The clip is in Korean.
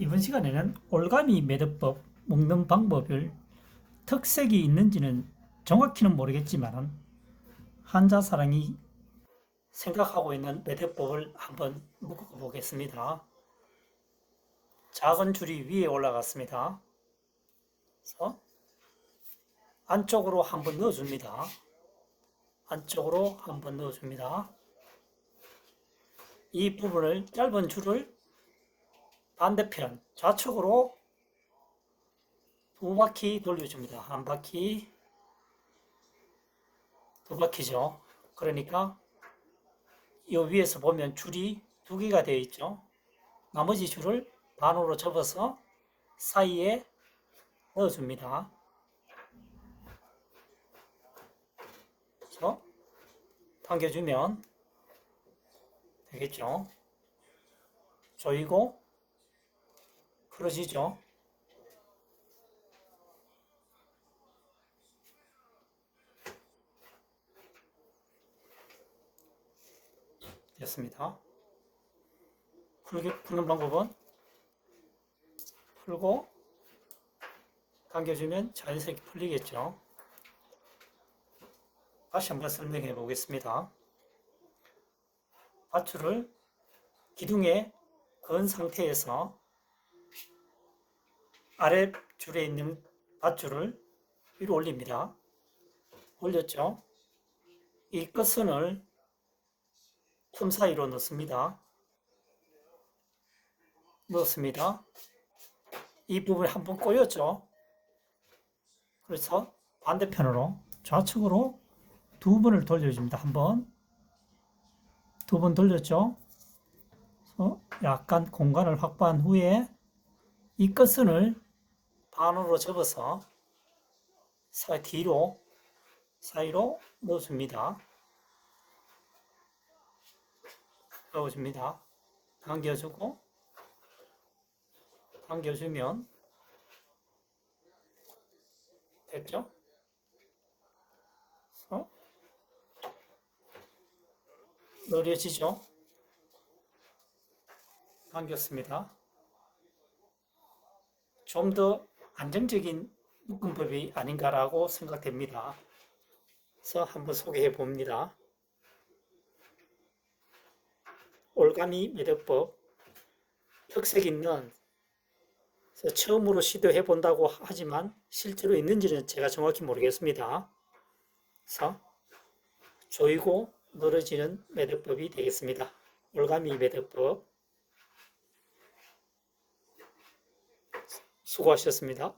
이번 시간에는 올가미 매듭법 묶는 방법을 특색이 있는지는 정확히는 모르겠지만 한자 사랑이 생각하고 있는 매듭법을 한번 묶어보겠습니다. 작은 줄이 위에 올라갔습니다. 그래서 안쪽으로 한번 넣어줍니다. 안쪽으로 한번 넣어줍니다. 이 부분을 짧은 줄을 반대편 좌측으로 두 바퀴 돌려줍니다. 한 바퀴, 두 바퀴죠. 그러니까 이 위에서 보면 줄이 두 개가 되어 있죠. 나머지 줄을 반으로 접어서 사이에 넣어줍니다. 그래서 당겨주면 되겠죠. 조이고 풀어지죠. 됐습니다. 풀기, 푸는 방법은 풀고 당겨주면 자연스럽게 풀리겠죠. 다시 한번 설명해 보겠습니다. 밧줄을 기둥에 건 상태에서 아래 줄에 있는 밧줄을 위로 올립니다. 올렸죠? 이 끝선을 틈 사이로 넣습니다. 넣습니다. 이 부분이 한번 꼬였죠? 그래서 반대편으로 좌측으로 두 번을 돌려줍니다. 한 번, 두 번 돌렸죠? 약간 공간을 확보한 후에 이 끝선을 반으로 접어서 사이 뒤로 사이로 넣어줍니다. 넣어줍니다. 당겨주고 당겨주면 됐죠? 그래서 느려지죠? 당겼습니다. 좀 더 안정적인 묶음법이 아닌가라고 생각됩니다. 그래서 한번 소개해 봅니다. 올가미 매듭법 특색 있는 처음으로 시도해 본다고 하지만 실제로 있는지는 제가 정확히 모르겠습니다. 그래서 조이고 늘어지는 매듭법이 되겠습니다. 올가미 매듭법 수고하셨습니다.